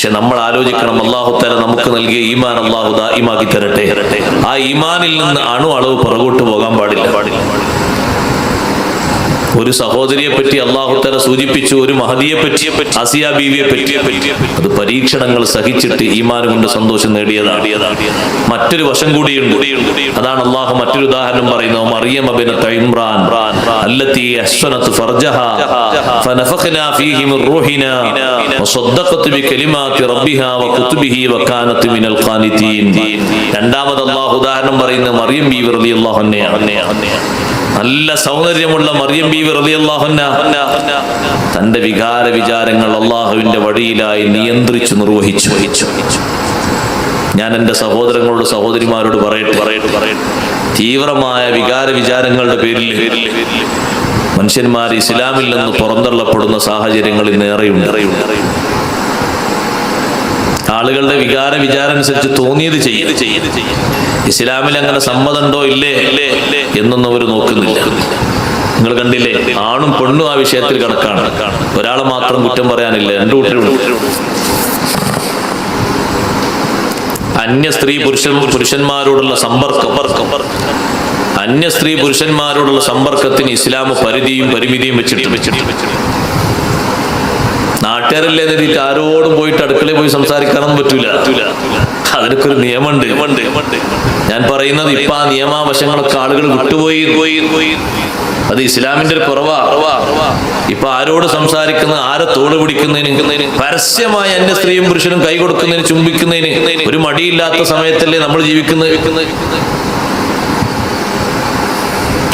പക്ഷെ നമ്മൾ ആലോചിക്കണം അള്ളാഹു തല നമുക്ക് നൽകിയ ഈമാൻ അള്ളാഹു ദായിമാക്കി തരട്ടെ. ആ ഈമാനിൽ നിന്ന് അണു അളവ് പുറകോട്ട് പോകാൻ പാടില്ല പാടില്ല. ഒരു സഹോദരിയെ പറ്റി അള്ളാഹു തല സൂചിപ്പിച്ചു ഒരു മഹദിയെ പറ്റി അസിയ ബീവിയെ പറ്റി അത് പരീക്ഷണങ്ങൾ സഹിച്ചിട്ട് ഈമാൻ കൊണ്ട് സന്തോഷം നേടിയതാണ് മറ്റൊരു വശം കൂടിയുണ്ട് അതാണ് അള്ളാഹു മറ്റൊരു ഉദാഹരണം പറയുന്നത് മറിയം അബിനത്ത് ഇമ്രാൻ التي أحسنت فرجها فنفخنا فيه من روحنا وصدقت بكلمات ربها وكتبه وكانت من القانتين രണ്ടാമത് അള്ളാഹു ഉദാഹരണം പറയുന്ന മറിയം ബീവി റളിയല്ലാഹു അൻഹയാണ് നല്ല സൗന്ദര്യമുള്ള മറിയം ബീവി റളിയല്ലാഹുന്ന തന്റെ വികാര വിചാരങ്ങൾ അള്ളാഹുവിന്റെ വഴിയിലായി നിയന്ത്രിച്ചു നിർവഹിച്ചു. വഹിച്ചു ഞാൻ എന്റെ സഹോദരങ്ങളോട് സഹോദരിമാരോട് പറയട്ടെ. പറയട്ടെ പറയട്ടെ തീവ്രമായ വികാര വിചാരങ്ങളുടെ പേരിൽ മനുഷ്യന്മാർ ഇസ്ലാമിൽ നിന്ന് പുറന്തള്ളപ്പെടുന്ന സാഹചര്യങ്ങളിൽ ഏറെയുണ്ട്. ആളുകളുടെ വികാര വിചാരം അനുസരിച്ച് തോന്നിയത് ചെയ്യത് ചെയ്ത് ഇസ്ലാമിൽ അങ്ങനെ സമ്മതമുണ്ടോ? ഇല്ലേ? ഇല്ലേ? എന്നൊന്നും അവർ നോക്കുന്നില്ല. നിങ്ങൾ കണ്ടില്ലേ? ആണും പെണ്ണും ആ വിഷയത്തിൽ കണക്കാണ്. ഒരാളെ മാത്രം കുറ്റം പറയാനില്ല. രണ്ടു കൂട്ടരുണ്ട് അന്യ സ്ത്രീ പുരുഷൻ പുരുഷന്മാരോടുള്ള സമ്പർക്കം. അന്യ സ്ത്രീ പുരുഷന്മാരോടുള്ള സമ്പർക്കത്തിന് ഇസ്ലാം പരിധിയും പരിമിതിയും വെച്ചിട്ട് വെച്ചിട്ട് നാട്ടുകാരല്ലേ എന്നിട്ട് ആരോടും പോയിട്ട് അടുക്കളയിൽ പോയി സംസാരിക്കാനൊന്നും പറ്റൂല. അതിനൊക്കെ ഒരു നിയമമുണ്ട്. ഞാൻ പറയുന്നത് ഇപ്പൊ ആ നിയമാവശങ്ങളൊക്കെ ആളുകൾ വിട്ടുപോയി. പോയി പോയി അത് ഇസ്ലാമിന്റെ ഒരു കുറവാ. ഇപ്പൊ ആരോട് സംസാരിക്കുന്ന ആരെ തോട് പിടിക്കുന്നതിന് പരസ്യമായി അന്യ സ്ത്രീയും പുരുഷനും കൈ കൊടുക്കുന്നതിന് ചുംബിക്കുന്നതിന് ഒരു മടിയില്ലാത്ത സമയത്തല്ലേ നമ്മൾ ജീവിക്കുന്നത്.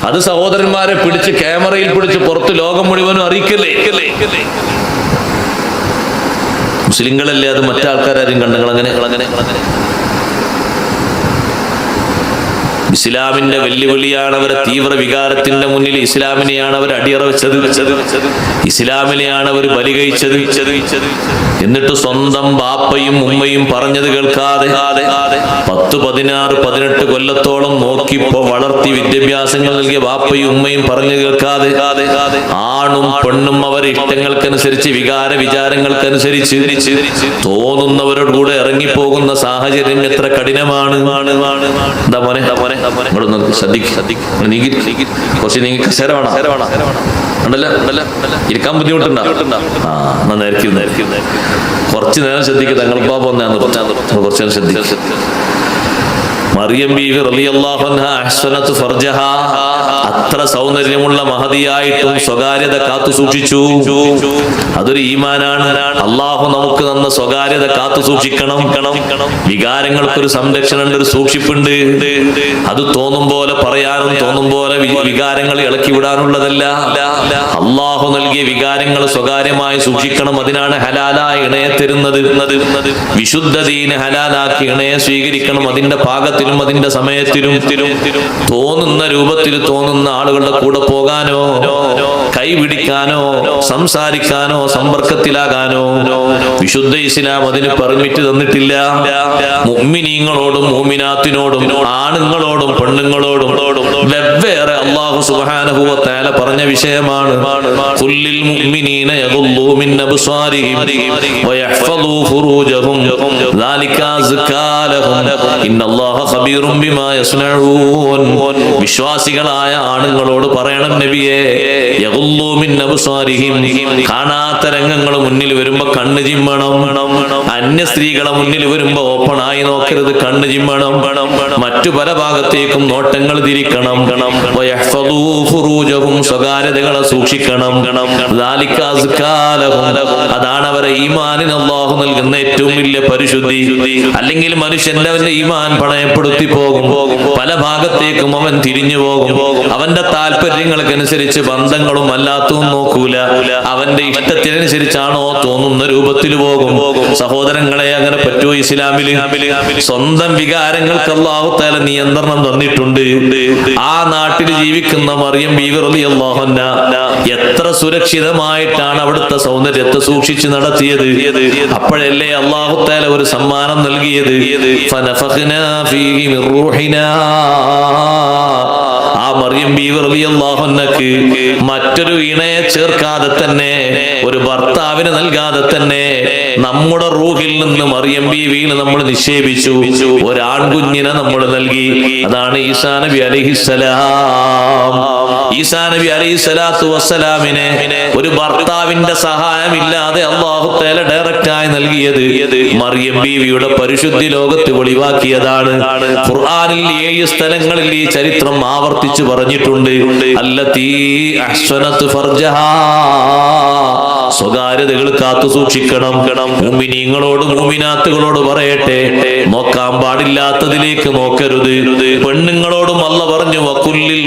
അത് സഹോദരന്മാരെ പിടിച്ച് ക്യാമറയിൽ പിടിച്ച് പുറത്ത് ലോകം മുഴുവനും അറിയിക്കല്ലേ? മുസ്ലിങ്ങളല്ലേ അത് മറ്റാൾക്കാരും കണ്ടങ്ങൾ അങ്ങനെ അങ്ങനെ അങ്ങനെ ഇസ്ലാമിന്റെ വെല്ലുവിളിയാണ് അവരെ തീവ്ര വികാരത്തിന്റെ മുന്നിൽ ഇസ്ലാമിനെയാണ് അവർ അടിയറ വെച്ചത്. ഇസ്ലാമിനെയാണ് അവർ ബലി കഴിച്ചത് വെച്ചത് എന്നിട്ട് സ്വന്തം ബാപ്പയും ഉമ്മയും പറഞ്ഞത് കേൾക്കാതെ പത്ത് പതിനാറ് പതിനെട്ട് കൊല്ലത്തോളം നോക്കിപ്പോ വളർത്തി വിദ്യാഭ്യാസങ്ങൾ നൽകിയ ബാപ്പയും ഉമ്മയും പറഞ്ഞു കേൾക്കാതെ ആണും പെണ്ണും അവരെ ഇഷ്ടങ്ങൾക്കനുസരിച്ച് വികാര വിചാരങ്ങൾക്കനുസരിച്ച് തോന്നുന്നവരോട് കൂടെ ഇറങ്ങിപ്പോകുന്ന സാഹചര്യം എത്ര കഠിനമാണ്. എന്താ മോനെ മോനെ? ശ്രദ്ധിക്ക്. നീങ്ങി കുറച്ച് നീങ്ങി കസേര വേണം കസേര വേണം ഉണ്ടല്ലോ? ഉണ്ടല്ലോ? ഇരിക്കാൻ ബുദ്ധിമുട്ടുണ്ടോ? ആ എന്നാ നേരത്തെ നേരത്തെ കുറച്ച് നേരം ശ്രദ്ധിക്കുക തങ്ങൾ ബാബ ഒന്നാന്ന് കുറച്ച് നേരം ശ്രദ്ധിക്കുക മറിയം ബീവി അഹ്സനത്ത് ഫർജഹ. അത്ര സൗന്ദര്യമുള്ള മഹതിയായിട്ടും സ്വകാര്യത കാത്തു സൂക്ഷിച്ചു. അതൊരു ഈമാനാണ്. അള്ളാഹു നമുക്ക് തന്ന സ്വകാര്യത കാത്തു സൂക്ഷിക്കണം. വികാരങ്ങൾക്കൊരു സംരക്ഷണമുണ്ട് ഒരു സൂക്ഷിപ്പുണ്ട്. അത് തോന്നും പോലെ പറയാനും തോന്നും പോലെ വികാരങ്ങൾ ഇളക്കി വിടാനുള്ളതല്ല. അള്ളാഹു നൽകിയ വികാരങ്ങൾ സ്വകാര്യമായി സൂക്ഷിക്കണം. അതിനാണ് ഹലാലായ ഇണയെ തരുന്നത്. വിശുദ്ധതീന് ഹലാലാക്കി ഇണയെ സ്വീകരിക്കണം. അതിന്റെ പാകത്തിലും അതിന്റെ സമയത്തിലും തോന്നുന്ന രൂപത്തിൽ തോന്നുന്ന ആളുകളുടെ കൂടെ പോകാനോ കൈപിടിക്കാനോ സംസാരിക്കാനോ സമ്പർക്കത്തിലാകാനോ വിശുദ്ധ ഇസ്ലാം അതിന് പെർമിറ്റ് തന്നിട്ടില്ല. മുമ്മിനീങ്ങളോടും മുമിനാത്തിനോടും ആണുങ്ങളോടും പെണ്ണുങ്ങളോടും വെവ്വേറെ അള്ളാഹു സുബാനഹുവ തേല പറഞ്ഞ വിഷയമാണ്. വിശ്വാസികളായ ആണുങ്ങളോട് പറയണം നബിയെ കാണാത്ത രംഗങ്ങൾ മുന്നിൽ വരുമ്പോ കണ്ണു ചിമ്മണം. അന്യ സ്ത്രീകളെ മുന്നിൽ വരുമ്പോ ഓപ്പൺ ആയി നോക്കരുത് കണ്ണു ചിമ്മണം. മറ്റു പല ഭാഗത്തേക്കും നോട്ടങ്ങൾ തിരിക്കണം. സ്വകാര്യതകളെ സൂക്ഷിക്കണം. അതാണ് അവരെ ഈമാനിന് അള്ളാഹു നൽകുന്ന ഏറ്റവും വലിയ പരിശുദ്ധി. അല്ലെങ്കിൽ മനുഷ്യന്റെ അവന്റെ ഈമാൻ പണയപ്പെടുത്തി പോകും. പല ഭാഗത്തേക്കും അവൻ തിരിഞ്ഞു പോകും. അവന്റെ താല്പര്യങ്ങൾക്കനുസരിച്ച് ബന്ധങ്ങളും അല്ലാത്തതും നോക്കൂല. അവന്റെ ഇഷ്ടത്തിനനുസരിച്ചാണോ തോന്നുന്ന രൂപത്തിൽ പോകും. സഹോദരങ്ങളെ അങ്ങനെ പറ്റുമോ ഇസ്ലാമിൽ സ്വന്തം വികാരങ്ങൾക്ക് അള്ളാഹുത്താല തല നിയന്ത്രണം തന്നിട്ടുണ്ട്. ആ നാട്ടിൽ ജീവിക്കുന്ന മറിയം ബീവറലി എത്ര സുരക്ഷിതമായിട്ടാണ് അവിടുത്തെ സൗന്ദര്യത്തെ സൂക്ഷിച്ച് നടത്തിയത്. അപ്പോഴല്ലേ അള്ളാഹുത്താല ഒരു സമ്മാനം നൽകിയത്. ഫനഫഖ്നാ ഫീഹി മിർ റൂഹിനാ. മറിയം ബീവി റളിയല്ലാഹുന്നക്ക് മറ്റൊരു ഇണയെ ചേർക്കാതെ തന്നെ ഒരു ഭർത്താവിന് നൽകാതെ തന്നെ നമ്മുടെ റൂഹിൽ നിന്ന് മറിയം ബീവിയിൽ നമ്മൾ നിക്ഷേപിച്ചു ഒരാൺകുഞ്ഞിനെ നമ്മൾ നൽകി. അതാണ് ഈസാ നബി അലൈഹിസ്സലാം ഈസാ നബി അലൈഹി സ്വലാത്തു വസ്സലാമിനെ ഒരു ഭർത്താവിന്റെ സഹായമില്ലാതെ അള്ളാഹു തേല ഡയറക്റ്റ് ആയി നൽകിയത് മറിയം ബീവിയുടെ പരിശുദ്ധി ലോകത്ത് വെളിവാക്കിയതാണ്. ഖുർആനിൽ ഏഴ് സ്ഥലങ്ങളിൽ ഈ ചരിത്രം ആവർത്തിച്ചു പറഞ്ഞിട്ടുണ്ട്. സ്വകാര്യതകൾ കാത്തു സൂക്ഷിക്കണം. മുമിനീങ്ങളോട് മുമിനാത്തുകളോട് പറയട്ടെ. നോക്കാൻ പാടില്ലാത്തതിലേക്ക് നോക്കരുത്. പെണ്ണുങ്ങളോടും അല്ല പറഞ്ഞു വക്കുല്ലിൽ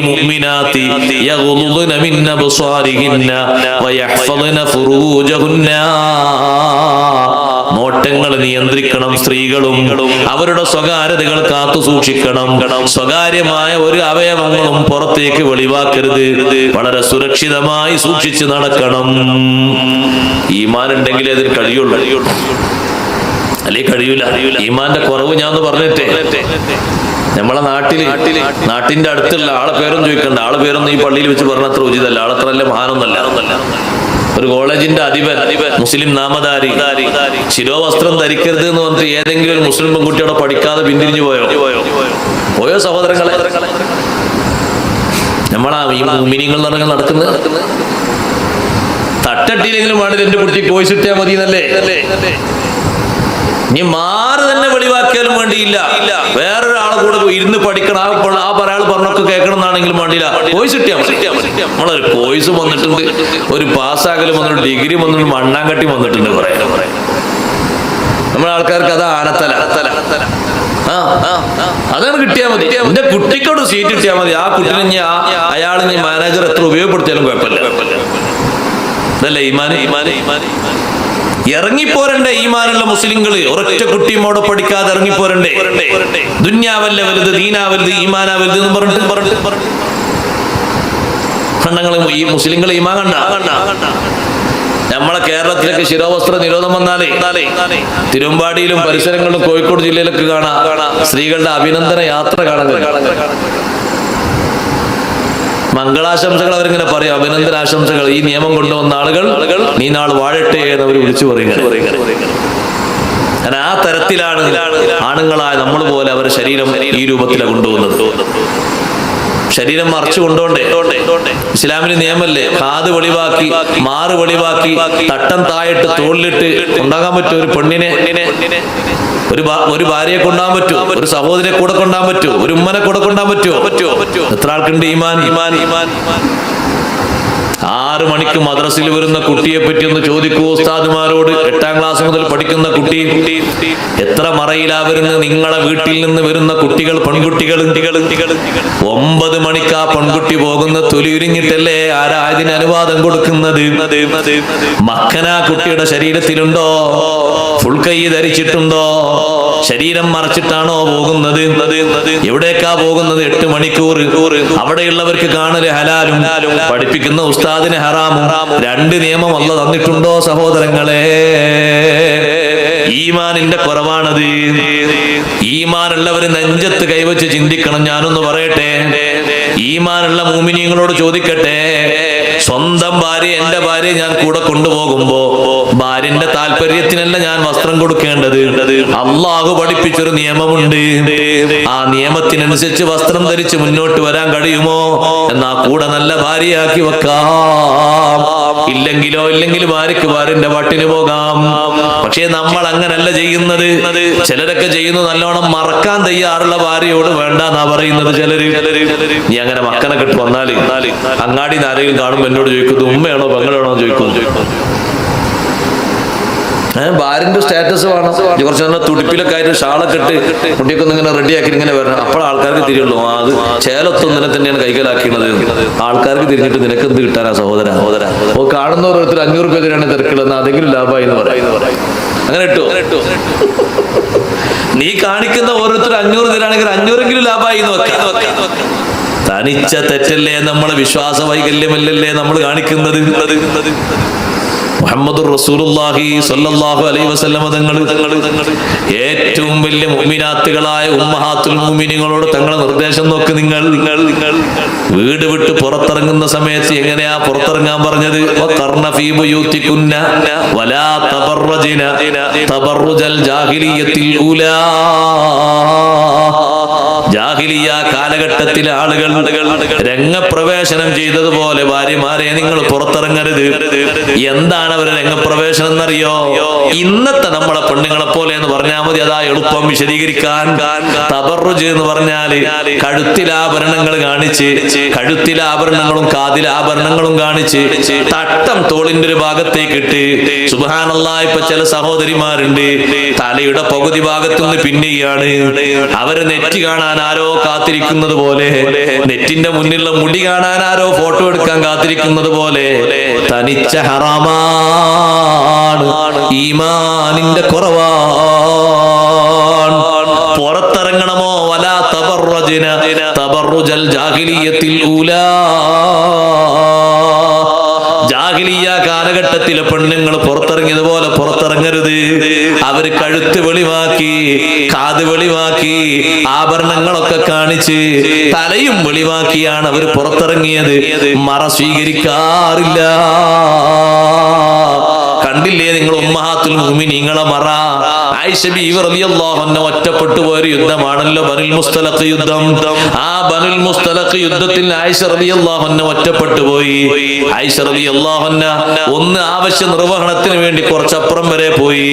ഫുറൂജഹുന്ന. നോട്ടങ്ങൾ നിയന്ത്രിക്കണം സ്ത്രീകളും അവരുടെ സ്വകാര്യതകൾ കാത്തു സൂക്ഷിക്കണം. സ്വകാര്യമായ ഒരു അവയവങ്ങളും പുറത്തേക്ക് വെളിവാക്കരുത്. വളരെ സുരക്ഷിതമായി സൂക്ഷിച്ചു നടക്കണം. ഈമാൻ ഉണ്ടെങ്കിലേ അതിന് കഴിയുള്ളൂ. അല്ലെ കഴിയൂല? ഈമാന്റെ കുറവ് ഞാൻ പറഞ്ഞിട്ടേ. നമ്മളെ നാട്ടിൽ നാട്ടിന്റെ അടുത്തുള്ള ആളെ പേരൊന്നും ചോദിക്കണ്ട. ആളെ പേരൊന്നും ഈ പള്ളിയിൽ വെച്ച് പറഞ്ഞ അത്ര ഉചിതല്ല. ആളത്ര നല്ല മഹാനൊന്നല്ല ഒരു കോളേജിന്റെ അധിപൻ മുസ്ലിം നാമധാരി. ശിരോവസ്ത്രം ധരിക്കരുത് എന്ന് പറഞ്ഞിട്ട് ഏതെങ്കിലും ഒരു മുസ്ലിം പെൺകുട്ടിയോടെ പഠിക്കാതെ പിന്തിരിഞ്ഞു പോയോ? പോയോ സഹോദരങ്ങളെ? നമ്മളാ ഈ മിനിങ്ങൾ നടക്കുന്ന നടക്കുന്നത്? തട്ടട്ടിയിലെങ്കിലും വേണ്ടത് എന്റെ കുട്ടി കോഴ്സ് മതി എന്നല്ലേ നീ മാറി തന്നെ വെളിവാക്കിയാലും വേണ്ടിയില്ല. വേറൊരാളെ കൂടെ ഇരുന്ന് പഠിക്കണം. ആ ആ പറയാൾ പറഞ്ഞൊക്കെ കേൾക്കണം എന്നാണെങ്കിലും വേണ്ടിയില്ല കോഴ്സ് കിട്ടിയാൽ നമ്മളൊരു കോഴ്സ് വന്നിട്ടുണ്ട്. ഒരു പാസ്സാകലും വന്നിട്ടുണ്ട്. ഡിഗ്രി വന്നിട്ടുണ്ട്. മണ്ണാങ്കട്ടി വന്നിട്ടുണ്ട് കുറെ. നമ്മുടെ ആൾക്കാർക്ക് അത് ആനത്തല. ആ അതാണ് കിട്ടിയാൽ മതി. എന്റെ കുട്ടിക്കോട് സീറ്റ് കിട്ടിയാൽ മതി. ആ കുട്ടിനെ ആ മാനേജർ എത്ര ഉപയോഗപ്പെടുത്തിയാലും കുഴപ്പമില്ല. അതല്ലേ ഇമാനെ? ഇമാനെ ഇമാനെ ഈമാന് ഇറങ്ങിപ്പോരണ്ടേ ഈമാനുള്ള മുസ്ലിങ്ങൾ ഒരൊറ്റ കുട്ടിയും അവിടെ പഠിക്കാതെ ഇറങ്ങിപ്പോരണ്ടേ? ദുന്യാവല്ല വലുത് ദീനാ വലുത് ഈമാനാ എന്ന് പറഞ്ഞിട്ട് പറഞ്ഞിട്ട് പറഞ്ഞിട്ട് കണ്ണങ്ങൾ ഈ മുസ്ലിങ്ങളെ ഈമാ കണ്ട. നമ്മളെ കേരളത്തിലൊക്കെ ശിരോവസ്ത്ര നിരോധനം വന്നാലേ തിരുമ്പാടിയിലും പരിസരങ്ങളിലും കോഴിക്കോട് ജില്ലയിലൊക്കെ കാണാം. സ്ത്രീകളുടെ അഭിനന്ദന യാത്ര കാണാൻ. മംഗളാശംസകൾ അവരിങ്ങനെ പറയും. അഭിനന്ദനാശംസകൾ. ഈ നിയമം കൊണ്ടുവന്ന ആളുകൾ നീ നാൾ വാഴട്ടെ എന്ന് അവർ വിളിച്ചു പറയുക ആ തരത്തിലാണ് ആണുങ്ങളായ നമ്മൾ പോലെ അവരുടെ ശരീരം ഈ രൂപത്തിലാണ് കൊണ്ടുപോകുന്നത്. ശരീരം മറച്ചു കൊണ്ടോണ്ടേ ഇസ്ലാമിന് നിയമല്ലേ? കാത് വെളിവാക്കി മാറ് വെളിവാക്കി തട്ടം തായിട്ട് തോളിലിട്ട് ഉണ്ടാകാൻ പറ്റും ഒരു പെണ്ണിനെ ഒരു ഒരു ഭാര്യയെ കൊണ്ടാൻ പറ്റൂ ഒരു സഹോദരിയെ കൂടെ കൊണ്ടാൻ പറ്റൂ ഒരു ഉമ്മനെ കൂടെ കൊണ്ടാൻ പറ്റുമോ പറ്റുമോ എത്ര ആൾക്കുണ്ട് ഈമാൻ? ഈമാൻ ആറ് മണിക്ക് മദ്രസിൽ വരുന്ന കുട്ടിയെ പറ്റി ഒന്ന് ചോദിക്കൂ ഉസ്താദുമാരോട്. എട്ടാം ക്ലാസ് മുതൽ പഠിക്കുന്ന കുട്ടി. എത്ര മറയിലാ വരുന്ന നിങ്ങളെ വീട്ടിൽ നിന്ന് വരുന്ന കുട്ടികൾ പെൺകുട്ടികൾ? ഒമ്പത് മണിക്ക് ആ പെൺകുട്ടി പോകുന്ന തൊലിയുരിഞ്ഞിട്ടല്ലേ ആരാ അതിന് അനുവാദം കൊടുക്കുന്നത്? മക്കന കുട്ടിയുടെ ശരീരത്തിലുണ്ടോ? ഫുൾ ധരിച്ചിട്ടുണ്ടോ? ശരീരം മറച്ചിട്ടാണോ പോകുന്നത്? എവിടേക്കാ പോകുന്നത്? എട്ട് മണിക്കൂർ. അവിടെയുള്ളവർക്ക് കാണൽ ഹലാലും. പഠിപ്പിക്കുന്ന ഉസ്താദിന് ഹറാമും. രണ്ട് നിയമം അല്ല തന്നിട്ടുണ്ടോ സഹോദരങ്ങളെ? ഈമാനിന്റെ കുറവാണത്. ഈമാനുള്ളവർ നെഞ്ചത്ത് കൈവച്ച് ചിന്തിക്കണം ഞാനൊന്ന് പറയട്ടെ. ഈമാനുള്ള മൂമിനിയങ്ങളോട് ചോദിക്കട്ടെ. സ്വന്തം ഭാര്യ എന്റെ ഭാര്യ ഞാൻ കൂടെ കൊണ്ടുപോകുമ്പോ ഭാര്യന്റെ താല്പര്യത്തിനല്ല ഞാൻ വസ്ത്രം കൊടുക്കേണ്ടത്. അള്ളാഹു പഠിപ്പിച്ചൊരു നിയമമുണ്ട്. ആ നിയമത്തിനനുസരിച്ച് വസ്ത്രം ധരിച്ച് മുന്നോട്ട് വരാൻ കഴിയുമോ? എന്നാ കൂടെ നല്ല ഭാര്യയാക്കി വെക്കാം. ഇല്ലെങ്കിലോ ഇല്ലെങ്കിൽ ഭാര്യക്ക് ഭാര്യന്റെ പാട്ടിന് പോകാം. പക്ഷേ നമ്മൾ അങ്ങനല്ല ചെയ്യുന്നത്. ചിലരൊക്കെ ചെയ്യുന്നു നല്ലോണം മറക്കാൻ തയ്യാറുള്ള ഭാര്യയോട് വേണ്ട എന്നാ പറയുന്നത് ചിലര്. നീ അങ്ങനെ മക്കനെ കെട്ട് വന്നാൽ അങ്ങാടി ആരെങ്കിലും കാണുമ്പോ എന്നോട് ചോദിക്കുന്നത് ഉമ്മയാണോ പെങ്ങളാണോ ചോദിക്കുന്നു. ഏഹ് ഭാര്യന്റെ സ്റ്റാറ്റസ് വേണം. കുറച്ച് നല്ല തുടിപ്പിലൊക്കെ ആയിട്ട് ഷാളൊക്കെ ഇട്ട് കുട്ടിയൊക്കെ ഒന്ന് ഇങ്ങനെ റെഡിയാക്കി ഇങ്ങനെ വരണം. അപ്പോൾ ആൾക്കാർക്ക് തിരിയുള്ളൂ. അത് ചേലത്തൊന്നിനെ നിന്നെ തന്നെയാണ് കൈകലാക്കിയത്. ആൾക്കാർക്ക് തിരിഞ്ഞിട്ട് നിനക്ക് എന്ത് കിട്ടാനാ സഹോദര? സഹോദര ഓ കാണുന്ന ഓരോരുത്തർ അഞ്ഞൂറ് രൂപ തരാണ് തിരക്കുള്ളത് അതെങ്കിലും ലാഭമായി എന്ന് പറയുന്നത് അങ്ങനെ ഇട്ടോ. നീ കാണിക്കുന്ന ഓരോരുത്തർ അഞ്ഞൂറ് തരാണെങ്കിൽ അഞ്ഞൂറെങ്കിലും ലാഭമായി എന്ന് വെക്കാം. തനിച്ച തെറ്റല്ലേ നമ്മൾ വിശ്വാസ വൈകല്യമല്ലല്ലേ നമ്മൾ കാണിക്കുന്നത്? മുഹമ്മദ് റസൂലുള്ളാഹി സ്വല്ലല്ലാഹു അലൈഹി വസല്ലമ തങ്ങൾ ഏറ്റവും വലിയ മുഅ്മിനാത്തുകളായ ഉമ്മഹാത്തുൽ മുഅ്മിനീങ്ങളോട് തങ്ങളുടെ നിർദ്ദേശം നോക്ക് നിങ്ങൾ. നിങ്ങൾ നിങ്ങൾ വീട് വിട്ട് പുറത്തിറങ്ങുന്ന സമയത്ത് എങ്ങനെയാ പുറത്തിറങ്ങാൻ പറഞ്ഞത്? വഖർന ഫീ ബുയൂതികുന്ന വലാ തബറജന തബറുജൽ ജാഹിലിയത്തിൽ ഊലാ. ജാഹിലിയ കാലഘട്ടത്തിലെ ആളുകൾ രംഗപ്രവേശനം ചെയ്തതുപോലെ ഭാര്യമാരെ നിങ്ങൾ പുറത്തിറങ്ങരുത്. എന്താണ് അവരെ രംഗപ്രവേശനം എന്നറിയോ? ഇന്നത്തെ നമ്മളെ പെണ്ണുങ്ങളെ പോലെ എന്ന് പറഞ്ഞാൽ മതി. അതാ എളുപ്പം വിശദീകരിക്കാൻ. തബറുജ് എന്ന് പറഞ്ഞാൽ കഴുത്തിലാഭരണങ്ങൾ കാണിച്ച് കഴുത്തിലാഭരണങ്ങളും കാതിലാഭരണങ്ങളും കാണിച്ച് തട്ടം തോളിന്റെ ഒരു ഭാഗത്തേക്ക് ഇട്ട് സുബാനല്ല ഇപ്പൊ ചില സഹോദരിമാരുണ്ട്. തലയുടെ പകുതി ഭാഗത്തുനിന്ന് പിന്നെയാണ്. അവരെ നെറ്റ് കാണാൻ ആരോ കാത്തിരിക്കുന്നത് പോലെ നെറ്റിന്റെ മുന്നിലുള്ള മുടി കാണാൻ ആരോ ഫോട്ടോ എടുക്കാൻ കാത്തിരിക്കുന്നത് പോലെ തനിച്ച ഹറാമാണ് ഈമാനിന്റെ കുറവാണ്. പുറത്തിറങ്ങണമോ? വല തബറുജന തബറുജൽ ജാഹിലിയത്തിൽ ഊലാ. ജാഹിലിയ കാലഘട്ടത്തിലെ പെണ്ണുങ്ങൾ പുറത്തിറങ്ങിയതുപോലെ പുറത്തിറങ്ങരുത്. അവർ കഴുത്ത് വെളിവാക്കി കാത് വെളിവാക്കി ആഭരണങ്ങളൊക്കെ കാണിച്ച് തലയും വെളിവാക്കിയാണ് അവർ പുറത്തിറങ്ങിയത്. മറ സ്വീകരിക്കാറില്ല. കണ്ടില്ലേ നിങ്ങൾ ഉമ്മഹാത്തുൽ മുഅ്മിനീങ്ങളെ മറ? ആയിഷ ഇവർ റളിയല്ലാഹു അൻഹ ഒറ്റപ്പെട്ടു പോയൊരു യുദ്ധമാണല്ലോ ബനുൽ മുസ്തലത്ത് യുദ്ധം. ആ യുദ്ധത്തിൽ ആയിഷ റളിയല്ലാഹു അൻഹ ഒറ്റപ്പെട്ടു പോയി. ആയിഷ റളിയല്ലാഹു അൻഹ ഒന്ന് ആവശ്യ നിർവഹണത്തിന് വേണ്ടി കുറച്ചപ്പുറം വരെ പോയി.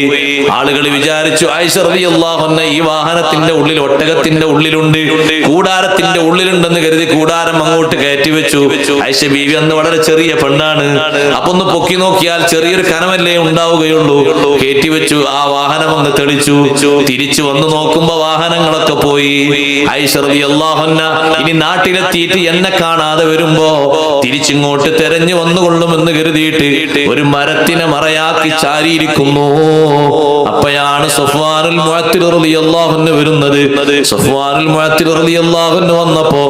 ആളുകൾ വിചാരിച്ചു ആയിഷ റളിയല്ലാഹു അൻഹ ഈ വാഹനത്തിന്റെ ഉള്ളിൽ ഒട്ടകത്തിന്റെ ഉള്ളിലുണ്ട്. കൂടാരത്തിന്റെ ഉള്ളിലുണ്ടെന്ന് കരുതി കൂടാരം അങ്ങോട്ട് കയറ്റി വെച്ചു. ആയിഷ ബീവി അന്ന് വളരെ ചെറിയ പെണ്ണാണ്. അപ്പൊ ഒന്ന് പൊക്കി നോക്കിയാൽ ചെറിയൊരു കനമല്ലേ ഉണ്ടാവുകയുള്ളൂ. കയറ്റി വെച്ചു ആ വാഹനം അങ്ങ് തെളിച്ചു. തിരിച്ചു വന്ന് നോക്കുമ്പോ വാഹനങ്ങളൊക്കെ പോയി. ഐശ്വറി അള്ളാഹന്ന ഇനി നാട്ടിലെത്തിയിട്ട് എന്നെ കാണാതെ വരുമ്പോ തിരിച്ചിങ്ങോട്ട് തെരഞ്ഞു വന്നുകൊള്ളുമെന്ന് കരുതിയിട്ട് ഒരു മരത്തിനെ മറയാക്കി ചാരിയിരിക്കുന്നു. അപ്പോഴാണ് സുഫ്വാനുൽ മുഅത്തിൽ റളിയല്ലാഹുവിന് വരുന്നത്. സുഫ്വാനുൽ മുഅത്തിൽ റളിയല്ലാഹുവിന് വന്നപ്പോ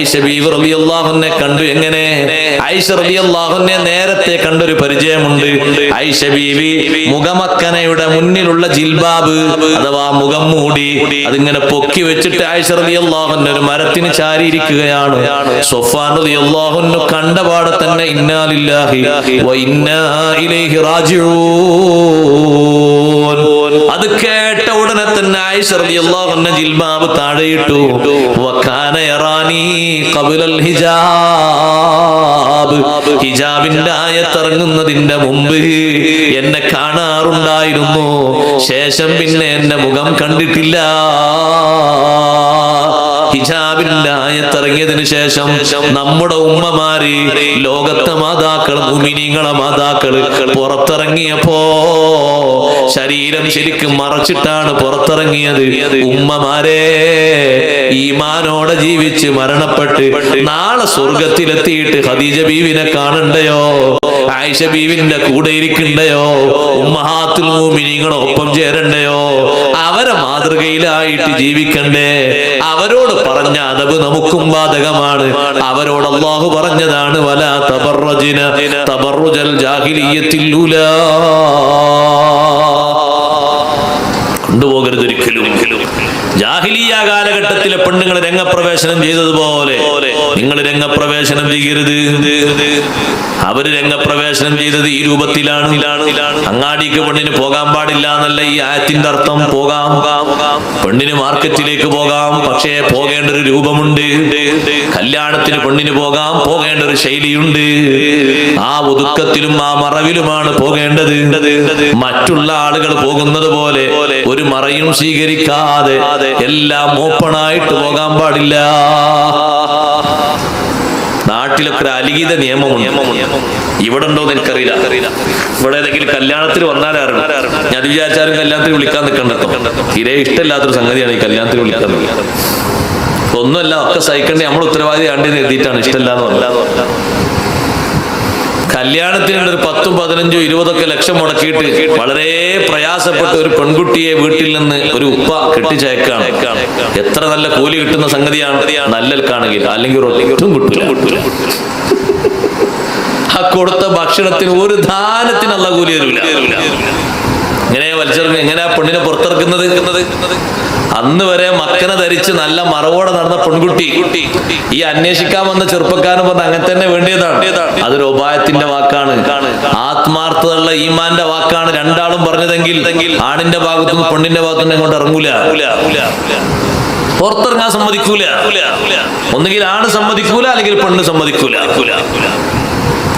ഐഷ ബീവി റളിയല്ലാഹുവിനെ കണ്ടു എങ്ങനെ? ഐഷ റളിയല്ലാഹുവിനെ നേരത്തെ കണ്ടൊരു പരിചയമുണ്ട്. ഐഷ ബീവി മുഖമക്കനയുടെ മുന്നിലുള്ള ജിൽബാബ് അഥവാ മുഖം മൂടി അതിങ്ങനെ പൊക്കി വെച്ചിട്ട് ഐഷ റളിയല്ലാഹുവിനെ ഒരു മരത്തിന് ചാരിയിരിക്കുകയാണ്. സൊഫാൻ റളിയല്ലാഹുവിനെ കണ്ടപാടെ തന്നെ ഇന്നാലില്ലാഹി വ ഇലൈഹി റാജിഊൻ. അത് കേട്ട ഉടനെ തന്നെ ആയിഷ റളിയല്ലാഹു ജിൽബാബ് താഴെയിട്ടു വകാന യറാനി ഖബലൽ ഹിജാബ്. ഹിജാബിന്റെ ആയത്തിറങ്ങുന്നതിന്റെ മുമ്പ് എന്നെ കാണാറുണ്ടായിരുന്നു. ശേഷം പിന്നെ എന്റെ മുഖം കണ്ടിട്ടില്ല. ഹിജാബിന്റെ ആയത്തിറങ്ങിയതിനു ശേഷം നമ്മുടെ ഉമ്മമാര് ലോകത്തെ മാതാക്കൾ മുമിനിങ്ങളെ മാതാക്കൾ പുറത്തിറങ്ങിയപ്പോ ശരീരം ശരിക്കും മറച്ചിട്ടാണ് പുറത്തിറങ്ങിയത്. ഉമ്മമാരെ ഈമാനോടെ ജീവിച്ച് മരണപ്പെട്ട് നാളെ സ്വർഗത്തിലെത്തിയിട്ട് ഹദീജ ബീവിനെ കാണണ്ടയോ? ആയിഷ ബീവിന്റെ കൂടെ ഇരിക്കണ്ടയോ? ഉമ്മഹാത്തുൽ മൂമിനീങ്ങളെ ഒപ്പം ചേരണ്ടയോ? അവരെ മാതൃകയിലായിട്ട് ജീവിക്കണ്ടേ? അവരോട് പറഞ്ഞ അതവ് നമുക്കും ബാധകമാണ്. അവരോട് അള്ളാഹു പറഞ്ഞതാണ് വല തബറജിന തബറുജൽ ജാഹിലിയത്തിൽ ഉലാ. കൊണ്ടുപോകരുത് ഒരിക്കലും. ജാഹിലിയ കാലഘട്ടത്തിലെ പെണ്ണുങ്ങൾ രംഗപ്രവേശനം ചെയ്തതുപോലെ നിങ്ങൾ രംഗപ്രവേശനം ചെയ്യരുത്. അവർ രംഗപ്രവേശനം ചെയ്തത് ഈ രൂപത്തിലാണ്. അങ്ങാടിക്ക് പെണ്ണിന് പോകാൻ പാടില്ല എന്നല്ല ഈ ആയത്തിന്റെ അർത്ഥം. പോകാം. പെണ്ണിന് മാർക്കറ്റിലേക്ക് പോകാം. പക്ഷേ പോകേണ്ട ഒരു രൂപമുണ്ട്. കല്യാണത്തിന് പെണ്ണിന് പോകാം. പോകേണ്ട ഒരു ശൈലിയുണ്ട്. ആ ഒതുക്കത്തിലും ആ മറവിലുമാണ് പോകേണ്ടത്. മറ്റുള്ള ആളുകൾ പോകുന്നത് പോലെ ഒരു മറയും സ്വീകരിക്കാതെ എല്ലാം ഓപ്പണായിട്ട് പോകാൻ പാടില്ല. നാട്ടിലൊക്കെ ഒരു അലിഖിത നിയമമുണ്ട്. ഇവിടെ ഉണ്ടോ എന്ന് എനിക്കറിയില്ല. ഇവിടെ ഏതെങ്കിലും കല്യാണത്തിൽ വന്നാലാറുണ്ട് ഞാൻ വിചാരിച്ചാലും കല്യാണത്തിൽ വിളിക്കാൻ നിൽക്കണ്ടോ തീരെ ഇഷ്ടമില്ലാത്തൊരു സംഗതിയാണ് ഈ കല്യാണത്തിൽ വിളിക്കാൻ ഒന്നുമല്ല ഒക്കെ സഹിക്കണ്ടേ നമ്മൾ ഉത്തരവാദി ആണ്ടെന്ന് എഴുതിയിട്ടാണ് ഇഷ്ടമില്ലാന്ന് പറഞ്ഞത്. കല്യാണത്തിന് ഒരു പത്തും പതിനഞ്ചും ഇരുപതൊക്കെ ലക്ഷം മുടക്കിയിട്ട് വളരെ പ്രയാസപ്പെട്ട ഒരു പെൺകുട്ടിയെ വീട്ടിൽ നിന്ന് ഒരു ഉപ്പ കെട്ടിച്ചയക്കാണ്. എത്ര നല്ല കൂലി കിട്ടുന്ന സംഗതിയാണ് നല്ല കാണുകയിൽ. അല്ലെങ്കിൽ ആ കൊടുത്ത ഭക്ഷണത്തിന് ഒരു ദാനത്തിന് അല്ല കൂലി തരൂല. ഇങ്ങനെ വലിച്ചെറുക്കും എങ്ങനെ ആ പെണ്ണിനെ പുറത്തിറക്കുന്നത് അന്ന് വരെ മക്കനെ ധരിച്ച് നല്ല മറവോടെ നടന്ന പെൺകുട്ടി ഈ അന്വേഷിക്കാൻ വന്ന ചെറുപ്പക്കാരൻ പറഞ്ഞ അങ്ങനെ തന്നെ വേണ്ടിയതാണ്. അതൊരു ഉപായത്തിന്റെ വാക്കാണ്. ആത്മാർത്ഥതയുള്ള ഈമാന്റെ വാക്കാണ് രണ്ടാളും പറഞ്ഞതെങ്കിൽ ആണിന്റെ ഭാഗത്തുനിന്ന് പെണ്ണിന്റെ ഭാഗത്തുനിന്ന് കൊണ്ട് ഇറങ്ങൂല. പുറത്തിറങ്ങാൻ സമ്മതിക്കൂല. ഒന്നുകിൽ ആണ് സമ്മതിക്കൂല അല്ലെങ്കിൽ പെണ്ണ് സമ്മതിക്കൂല.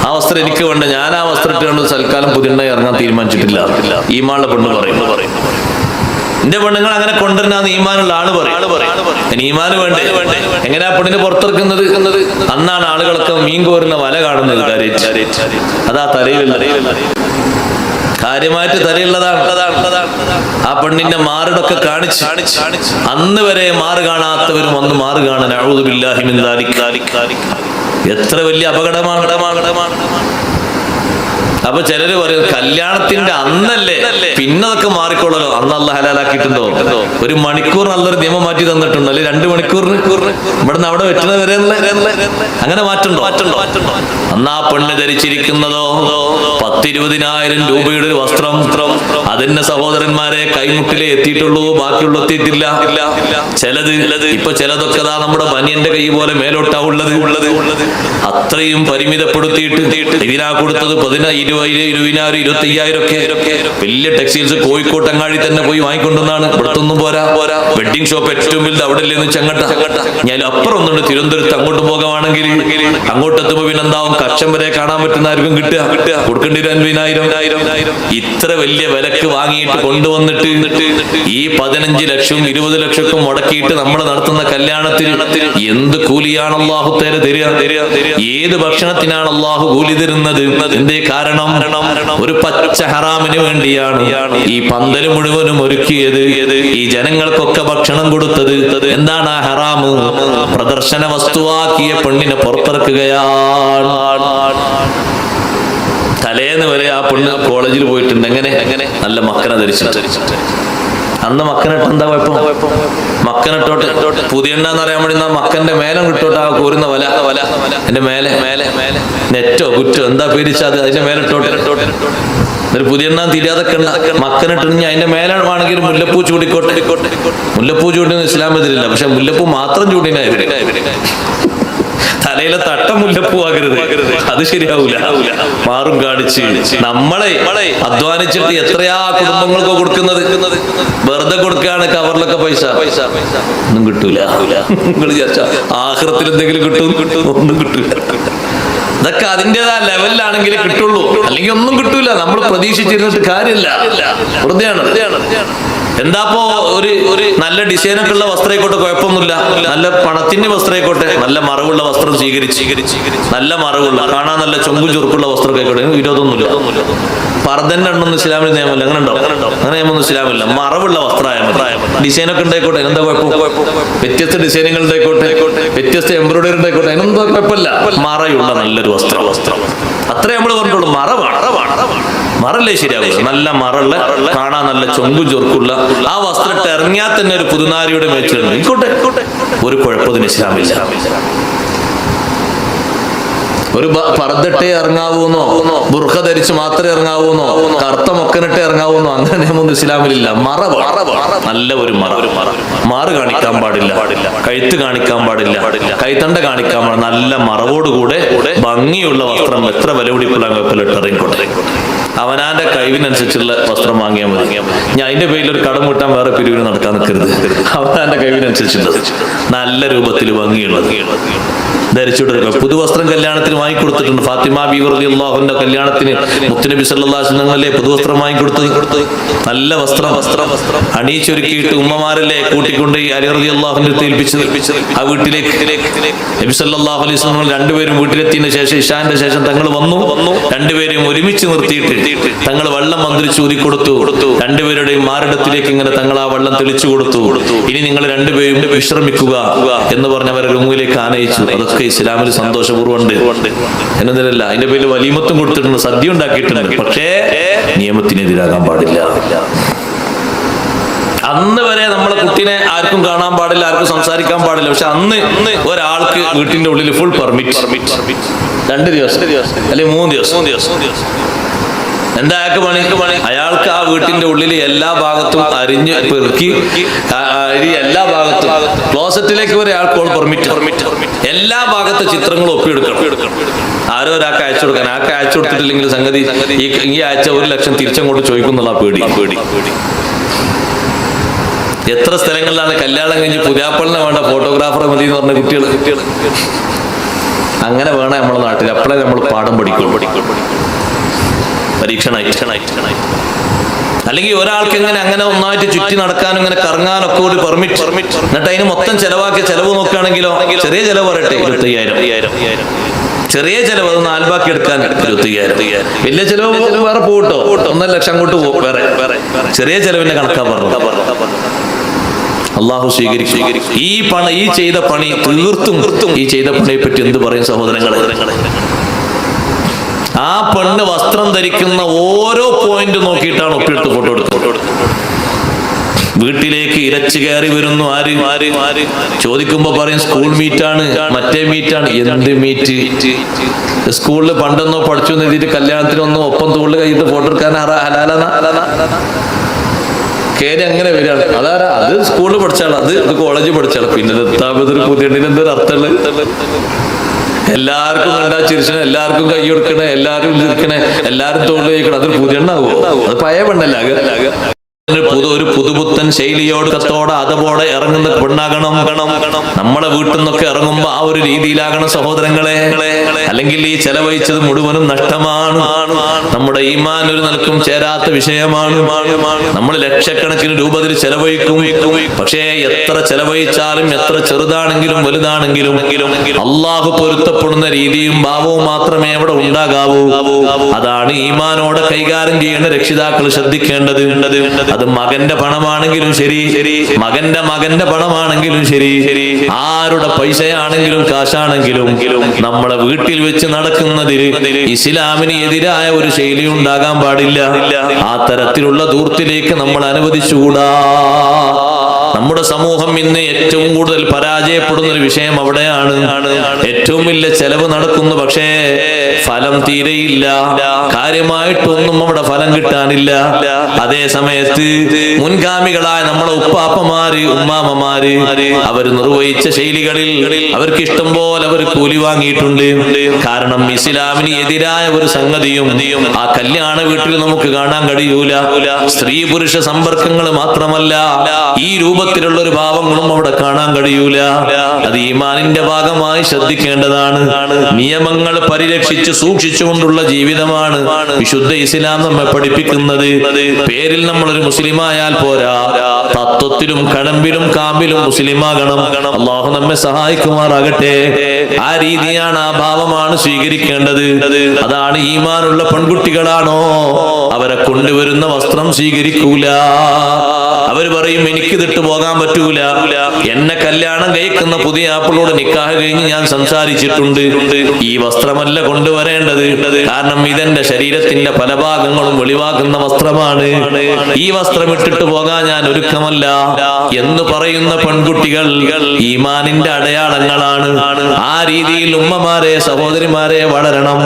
ആ വസ്ത്രം എനിക്ക് വേണ്ട. ഞാൻ ആ വസ്ത്രം ഇട്ടുകൊണ്ട് തൽക്കാലം പുതിയ ഇറങ്ങാൻ തീരുമാനിച്ചിട്ടില്ല. ഈ മാളുടെ പെണ്ണ് പറയും. എന്റെ പെണ്ണുങ്ങൾ അങ്ങനെ കൊണ്ടുവരുന്ന നീമാനുള്ള ആൾ പറയും. ഇനി ഈമാന് വേണ്ടേ? എങ്ങനെയാ പെണ്ണിന് പുറത്തിറക്കുന്നത്? അന്നാണ് ആളുകളൊക്കെ മീൻ കോരുന്ന വല കാണുന്നത്. അതാ തലയിൽ കാര്യമായിട്ട് തലയുള്ളതാണ് ആ പെണ്ണിന്റെ മാറിടൊക്കെ കാണിച്ച് അന്ന് വരെ മാറ് കാണാത്തവരും അന്ന് മാറ് കാണാൻ. അഴുതുബില്ലാഹിമിൻ എത്ര വലിയ അപകടമാണ് അപ്പൊ ചിലര് പറയും കല്യാണത്തിന്റെ അന്നല്ലേ? പിന്നതൊക്കെ അതൊക്കെ മാറിക്കൊള്ളല്ലോ അന്ന് അല്ല ഹലാലാക്കിയിട്ടുണ്ടോ? ഒരു മണിക്കൂർ നല്ലൊരു നിയമം മാറ്റി തന്നിട്ടുണ്ടോ? അല്ലെ രണ്ട് മണിക്കൂറിന് ഇവിടുന്ന് അവിടെ വെട്ടുന്നത് വരെ അങ്ങനെ മാറ്റുണ്ടോ? അന്ന് ആ പെണ്ണ് ധരിച്ചിരിക്കുന്നതോ? പത്തിരുപതിനായിരം രൂപയുടെ ഒരു വസ്ത്രം അതിന്റെ സഹോദരന്മാരെ കൈമുട്ടിലേ എത്തിയിട്ടുള്ളൂ ബാക്കിയുള്ള എത്തിയിട്ടില്ല. ചിലത് ഇപ്പൊ ചിലതൊക്കെ നമ്മുടെ ബനിയന്റെ കൈ പോലെ മേലോട്ടാ ഉള്ളത്. ഉള്ളത് അത്രയും പരിമിതപ്പെടുത്തിയിട്ട് ഇതിനാ കൊടുത്തത് പതിനാ ഇരുപത് ഇരുപതിനായിരം ഇരുപത്തി അയ്യായിരം ഒക്കെ വലിയ ടെക്സ്റ്റൈൽസ് കോഴിക്കോട്ട് അങ്ങാടി തന്നെ പോയി വാങ്ങിക്കൊണ്ടെന്നാണ് ഇവിടത്തൊന്നും പോരാ. പോരാ വെഡിങ് ഷോപ്പ് ഏറ്റവും വലുത് അവിടെ ഇല്ലെന്ന് ചങ്ങട്ട. ഞാൻ അപ്പുറം ഒന്നുണ്ട് തിരുവനന്തപുരത്ത് അങ്ങോട്ട് പോകുവാണെങ്കിൽ അങ്ങോട്ടെത്തുമ്പോ പിന്നെന്താവും? കച്ചം വരെ കാണാൻ പറ്റുന്ന ആർക്കും കിട്ടുക. കിട്ടുക കൊടുക്കേണ്ടി ഇത്ര വലിയ വിലക്ക് വാങ്ങിയിട്ട് കൊണ്ടുവന്നിട്ട് ഈ പതിനഞ്ച് ലക്ഷം ഇരുപത് ലക്ഷക്കും മുടക്കിയിട്ട് നമ്മൾ നടത്തുന്ന കല്യാണത്തിന് എന്ത് കൂലിയാണ് അള്ളാഹു തേര തരിക? ഏത് ഭക്ഷണത്തിനാണ് അള്ളാഹു കൂലി തരുന്നത്? എന്തേ കാരണം? ഒരു പച്ച ഹറാമിന് വേണ്ടിയാണ് ഈ പന്തൽ മുഴുവനും ഒരുക്കിയത്. ഈ ജനങ്ങൾക്കൊക്കെ ഭക്ഷണം കൊടുത്തത്. എന്താണ് ആ ഹറാമ്? പ്രദർശന വസ്തുവാക്കിയ പെണ്ണിനെ പുറത്തിറക്കുകയാണ്. തലേന്ന് വരെ ആ പെണ്ണ് കോളേജിൽ പോയിട്ടുണ്ട്. എങ്ങനെ? എങ്ങനെ? നല്ല മക്കനെ ധരിച്ചിട്ട്. അന്ന് മക്കനിട്ട് എന്താ കുഴപ്പം? മക്കനിട്ടോട്ട് പുതിയണ്ടെന്ന് അറിയാൻ വേണ്ടി മക്കന്റെ മേലം കിട്ടോട്ട് ആ കോരുന്ന വല. വല എന്റെ മേലെ. മേലെ മേലെ നെറ്റോ കുറ്റോ എന്താ പേരിച്ചത് അതിന്റെ മേലെ ഇട്ടോട്ട്. പുതിയ പുതിയെണ്ണ തിരിയാതൊക്കെ മക്കനിട്ടിഞ്ഞ് അതിന്റെ മേലാണെങ്കിൽ മുല്ലപ്പൂ ചൂടിക്കോട്ടെ. മുല്ലപ്പൂ ചൂടിന് ഇസ്ലാം എതിരില്ല. പക്ഷെ മുല്ലപ്പൂ മാത്രം ചൂടിനായിരുന്നു തലയിലെ തട്ട മുല്ലപ്പൂ ആകരുത് അത് ശരിയാവൂല. മാറും കാണിച്ച്. നമ്മളെ അധ്വാനിച്ചിട്ട് എത്രയാ കുടുംബങ്ങൾക്ക് കൊടുക്കുന്നത്? വെറുതെ കൊടുക്കുകയാണ് കവറിലൊക്കെ പൈസ. പൈസ ഒന്നും കിട്ടൂല. നിങ്ങൾ ആഹ്റത്തിൽ എന്തെങ്കിലും കിട്ടും? ഒന്നും കിട്ടൂല. ഇതൊക്കെ അതിന്റെതായ ലെവലിലാണെങ്കിൽ കിട്ടുള്ളൂ. അല്ലെങ്കിൽ ഒന്നും കിട്ടൂല. നമ്മൾ പ്രതീക്ഷിച്ചിരുന്നിട്ട് കാര്യമില്ല. വെറുതെയാണ്. എന്താപ്പോ ഒരു ഒരു നല്ല ഡിസൈനൊക്കെ ഉള്ള വസ്ത്രമായിക്കോട്ടെ കുഴപ്പമൊന്നുമില്ല. നല്ല പണത്തിന്റെ വസ്ത്രമായിക്കോട്ടെ നല്ല മറവുള്ള വസ്ത്രം സ്വീകരിച്ച് നല്ല മറവുള്ള കാണാൻ നല്ല ചൊമ്പും ചുറുക്കുള്ള വസ്ത്രം ആയിക്കോട്ടെ വിരോധമൊന്നുമില്ല പർദ്ദന്റെ എണ്ണം ഇസ്ലാമിൽ നിയമമില്ല അങ്ങനെ ഉണ്ടോ അങ്ങനെ നിയമമൊന്നും ഇസ്ലാമില്ല. മറവുള്ള വസ്ത്രമായ ഡിസൈനൊക്കെ ഉണ്ടായിക്കോട്ടെ എന്താ കുഴപ്പം? വ്യത്യസ്ത ഡിസൈനുകൾ ഉണ്ടായിക്കോട്ടെ വ്യത്യസ്ത എംബ്രോയിഡറി ഉണ്ടായിക്കോട്ടെ അതിനൊന്നും കുഴപ്പമില്ല. മറയുള്ള നല്ലൊരു വസ്ത്രം. വസ്ത്രം അത്രേ നമ്മൾ പറഞ്ഞോളൂ മറവാണ്. മറല്ലേ ശരിയാവുക നല്ല മറുള്ള കാണാൻ നല്ല ചൊങ്കും ചൊർക്കുള്ള ആ വസ്ത്രം ഇറങ്ങിയാൽ തന്നെ ഒരു പുതുനാരിയുടെ മേച്ചിലുണ്ട് ഇക്കോട്ടെ ഒരു കുഴപ്പത്തിന് ഇസ്ലാമില്ല. ഒരു പറന്നിട്ടേ ഇറങ്ങാവൂന്നോ? ബുർഖ ധരിച്ച് മാത്രമേ ഇറങ്ങാവൂന്നോ? കറുത്ത മൊക്കനിട്ടേ ഇറങ്ങാവൂന്നോ? അങ്ങനെ ഒന്നും ഇസ്ലാമിലില്ല. മറ. നല്ല ഒരു മറ മാറ് കാണിക്കാൻ പാടില്ല. കഴുത്ത് കാണിക്കാൻ പാടില്ല. കൈത്തണ്ട കാണിക്കാൻ പാടില്ല. നല്ല മറവോടുകൂടെ ഭംഗിയുള്ള വസ്ത്രം എത്ര വില പിടിപ്പുള്ള ഇറങ്ങിക്കോട്ടെ. അവനാന്റെ കഴിവിനനുസരിച്ചുള്ള വസ്ത്രം വാങ്ങിയാൽ മതി. ഞാൻ അതിന്റെ പേരിൽ ഒരു കടം വീട്ടാൻ വേറെ പിരിവിന് നടക്കാൻ നിൽക്കരുത്. അവനാന്റെ കഴിവിനനുസരിച്ചുള്ളത്. നല്ല രൂപത്തിൽ ഭംഗിയുള്ളത്. ധരിച്ചുകൊടുക്കുക. പുതുവസ്ത്രം കല്യാണത്തിന് വാങ്ങിക്കൊടുത്തിട്ടുണ്ട്. ഫാത്തിമ ബീവർ അള്ളാഹുന്റെ കല്യാണത്തിന് മുത്തുനബി സല്ലാസ്ലങ്ങളെ പുതുവസ്ത്രം വാങ്ങിക്കൊടുത്ത് നല്ല വസ്ത്രം. വസ്ത്രം വസ്ത്രം അണിയിച്ചൊരുക്കിയിട്ട് ഉമ്മമാരല്ലേ കൂട്ടിക്കൊണ്ട് അലി റലി അള്ളാഹുന്റെ ഏൽപ്പിച്ചത്? ആ വീട്ടിലേക്ക്. നബി സല്ലല്ലാഹു അലൈഹി രണ്ടുപേരും വീട്ടിലെത്തിയതിനു ശേഷം ഇഷാന്റെ ശേഷം തങ്ങൾ വന്നു വന്നു. രണ്ടുപേരെയും ഒരുമിച്ച് നിർത്തിയിട്ട് തങ്ങൾ വെള്ളം മന്ത്രിച്ചു ഊതി കൊടുത്തു. രണ്ടുപേരുടെയും മാറിടത്തിലേക്ക് ഇങ്ങനെ തങ്ങൾ ആ വെള്ളം തെളിച്ചു കൊടുത്തു. ഇനി നിങ്ങൾ രണ്ടുപേരും വിശ്രമിക്കുക എന്ന് പറഞ്ഞ് അവരെ റൂമിലേക്ക് ആനയിച്ചു. അതൊക്കെ ഇസ്ലാമിൽ സന്തോഷപൂർവമുണ്ട്. എന്നതിലല്ല അതിന്റെ പേരിൽ വലിമത്തും കൊടുത്തിട്ടുണ്ട് സദ്യ ഉണ്ടാക്കിയിട്ടുണ്ട്. പക്ഷേ നിയമത്തിനെതിരാകാൻ പാടില്ല. അന്ന് വരെ നമ്മളെ കുട്ടീനെ ആർക്കും കാണാൻ പാടില്ല ആർക്കും സംസാരിക്കാൻ പാടില്ല. പക്ഷെ അന്ന് ഒരാൾക്ക് വീട്ടിന്റെ ഉള്ളിൽ ഫുൾ പെർമിറ്റ് രണ്ട് ദിവസം അല്ലെങ്കിൽ മൂന്ന് ദിവസം മൂന്ന് ദിവസം? എന്താ അയാൾക്ക് പണി? അയാൾക്ക് ആ വീട്ടിന്റെ ഉള്ളിൽ എല്ലാ ഭാഗത്തും അരിഞ്ഞ് പെറുക്കി എല്ലാ ഭാഗത്തും ക്ലോസറ്റിലേക്ക് വരെ അയാൾക്ക് പെർമിറ്റ് എല്ലാ ഭാഗത്തെ ചിത്രങ്ങളും ഒപ്പിയെടുക്കണം. ആരോ ഒരാൾക്ക് അയച്ചു കൊടുക്കാൻ. ആൾക്ക് അയച്ചു കൊടുത്തിട്ടില്ലെങ്കിൽ സംഗതി ഈ ആഴ്ച ഒരു ലക്ഷം തിരിച്ചങ്ങോട്ട് ചോദിക്കുന്നുള്ള പേടി. പേടി എത്ര സ്ഥലങ്ങളിലാണ് കല്യാണം കഴിഞ്ഞ് പുതിയാപ്പളിനെ വേണ്ട ഫോട്ടോഗ്രാഫർ മതി എന്ന് പറഞ്ഞ കുട്ടികൾ അങ്ങനെ വേണം നമ്മുടെ നാട്ടിൽ അപ്പോഴേ നമ്മൾ പാഠം പഠിക്കും പഠിക്കും. പരീക്ഷണായിട്ട്. അല്ലെങ്കിൽ ഒരാൾക്ക് എങ്ങനെ അങ്ങനെ ഒന്നായിട്ട് ചുറ്റി നടക്കാനും ഇങ്ങനെ കറങ്ങാനൊക്കെ ഒരു പെർമിറ്റ് പെർമിറ്റ് എന്നിട്ട് അതിന് മൊത്തം ചെലവാക്കിയ ചെലവ് നോക്കുകയാണെങ്കിലോ ചെറിയ ചെലവ് പറയട്ടെ ചെറിയ ചെലവ് അത് നാൽബാക്കി എടുക്കാൻ വലിയ ചെലവ് വേറെ പോകട്ടോ ഒന്നര ലക്ഷം അങ്ങോട്ട് പോകും വേറെ. ചെറിയ ചെലവിന്റെ കണക്കാ പറഞ്ഞു അള്ളാഹു സ്വീകരിച്ചു ഈ പണി ഈ ചെയ്ത പണി തീർത്തും ഈ ചെയ്ത പണിയെ പറ്റി എന്ത് പറയും സഹോദരങ്ങളെ? ആ പെണ്ണ് വസ്ത്രം ധരിക്കുന്ന ഓരോ പോയിന്റ് നോക്കിയിട്ടാണ് ഒപ്പിയെടുത്ത് ഫോട്ടോ എടുത്ത് ഫോട്ടോ എടുത്ത് വീട്ടിലേക്ക് ഇരച്ചു കയറി വരുന്നു ആര്? ചോദിക്കുമ്പോ പറയും സ്കൂൾ മീറ്റ് ആണ് മറ്റേ മീറ്റ് ആണ്. എന്ത് മീറ്റ് സ്കൂളിൽ പണ്ടൊന്നോ പഠിച്ചു എഴുതിയിട്ട് കല്യാണത്തിനൊന്നും ഒപ്പം തോളിൽ കഴിഞ്ഞിട്ട് ഫോട്ടോ എടുക്കാൻ? കേരി അങ്ങനെ വരികയാണ്. അതാരാ? അത് സ്കൂളിൽ പഠിച്ചാണ് അത് കോളേജിൽ പഠിച്ചാണ് പിന്നെ എത്താപതൊരു പുതിയ എന്തൊരു അർത്ഥമുള്ളത് എല്ലാവർക്കും കണ്ടാ ചിരിച്ചണേ എല്ലാവർക്കും കൈ കൊടുക്കണേ എല്ലാവരും ചിരിക്കണേ എല്ലാവരും തോളിൽ കഴിക്കണം അതൊരു പുതിയ എണ്ണാവോ? അത് പഴയ പെണ്ണല്ല പുതു ഒരു പുതുപുത്തൻ ശൈലിയോട് കത്തോടെ അതപോടെ ഇറങ്ങുന്ന പെണ്ണാകണം. കണം ഗണം നമ്മുടെ വീട്ടിൽ നിന്നൊക്കെ ഇറങ്ങുമ്പോ ആ ഒരു രീതിയിലാകണം സഹോദരങ്ങളെ. അല്ലെങ്കിൽ ഈ ചെലവഴിച്ചത് മുഴുവനും നഷ്ടമാണ്. നമ്മുടെ ഈമാൻ ഒരു നിലക്കും ചേരാത്ത വിഷയമാണ്. നമ്മൾ ലക്ഷക്കണക്കിന് രൂപ ചെലവഴിക്കും. പക്ഷേ എത്ര ചെലവഴിച്ചാലും എത്ര ചെറുതാണെങ്കിലും വലുതാണെങ്കിലും അള്ളാഹു പൊരുത്തപ്പെടുന്ന രീതിയും ഭാവവും മാത്രമേ അവിടെ ഉണ്ടാകാവൂ. അതാണ് ഈമാനോടെ കൈകാര്യം ചെയ്യുന്ന രക്ഷിതാക്കൾ ശ്രദ്ധിക്കേണ്ടത്. അത് മകന്റെ പണമാണെങ്കിലും ശരി ശരി മകന്റെ മകന്റെ പണമാണെങ്കിലും ശരി ശരി ആരുടെ പൈസയാണെങ്കിലും കാശാണെങ്കിലും നമ്മളെ വീട്ടിൽ വെച്ച് നടക്കുന്നതിൽ ഇസ്ലാമിന് എതിരായ ഒരു ശൈലി ഉണ്ടാകാൻ പാടില്ല. ആ തരത്തിലുള്ള ദൂർത്തിലേക്ക് നമ്മൾ അനുവദിച്ചുകൂടാ. നമ്മുടെ സമൂഹം ഇന്ന് ഏറ്റവും കൂടുതൽ പരാജയപ്പെടുന്ന ഒരു വിഷയം അവിടെയാണ്. ഏറ്റവും വലിയ ചെലവ് നടക്കുന്നു പക്ഷേ ഫലം തീരെയില്ല. കാര്യമായിട്ടൊന്നും അവിടെ ഫലം കിട്ടാനില്ല. അതേ സമയത്ത് മുൻഗാമികളായ നമ്മളെ ഉപ്പാപ്പമാര് ഉമ്മാമ്മമാര് അവർ നിർവഹിച്ച ശൈലികളിൽ അവർക്ക് ഇഷ്ടം പോലെ അവർ കൂലി വാങ്ങിയിട്ടുണ്ട്. കാരണം ഇസ്ലാമിന് എതിരായ ഒരു സംഗതിയും ആ കല്യാണ വീട്ടിൽ നമുക്ക് കാണാൻ കഴിയൂല. സ്ത്രീ പുരുഷ സമ്പർക്കങ്ങൾ മാത്രമല്ല ഈ രൂപത്തിലുള്ള ഒരു ഭാവങ്ങളും അവിടെ കാണാൻ കഴിയൂല. അത് ഈമാനിന്റെ ഭാഗമായി ശ്രദ്ധിക്കേണ്ടതാണ്. നിയമങ്ങൾ പരിരക്ഷിച്ച് സൂക്ഷിച്ചുകൊണ്ടുള്ള ജീവിതമാണ് വിശുദ്ധ ഇസ്ലാം നമ്മെ പഠിപ്പിക്കുന്നത്. പേരിൽ നമ്മൾ ഒരു മുസ്ലിമായാൽ പോരാ. തത്വത്തിലും കടമ്പിലും കാമ്പിലും മുസ്ലിമാകണം. അള്ളാഹു നമ്മെ സഹായിക്കുമാറാകട്ടെ. ആ രീതിയാണ് ആ ഭാവമാണ് സ്വീകരിക്കേണ്ടത്. അതാണ് ഈമാനുള്ള പെൺകുട്ടികളാണോ? അവരെ കൊണ്ടുവരുന്ന വസ്ത്രം സ്വീകരിക്കൂല. അവർ പറയും എനിക്ക് ഇതിട്ട് പോകാൻ പറ്റൂല. എന്നെ കല്യാണം കഴിക്കുന്ന പുതിയ ആപ്പിളോട് നിക്കാഹ് കഴിഞ്ഞ് ഞാൻ സംസാരിച്ചിട്ടുണ്ട്. ഈ വസ്ത്രമല്ല കൊണ്ടുവരേണ്ടത് കാരണം ഇതെന്റെ ശരീരത്തിന്റെ പല ഭാഗങ്ങളും വെളിവാക്കുന്ന വസ്ത്രമാണ്. ഈ വസ്ത്രം ഇട്ടിട്ട് പോകാൻ ഞാൻ ഒരുക്കമല്ല എന്ന് പറയുന്ന പെൺകുട്ടികൾ ഈമാനിന്റെ അടയാളങ്ങളാണ്. ആ രീതിയിൽ ഉമ്മമാരെ സഹോദരിമാരെ വളരണം.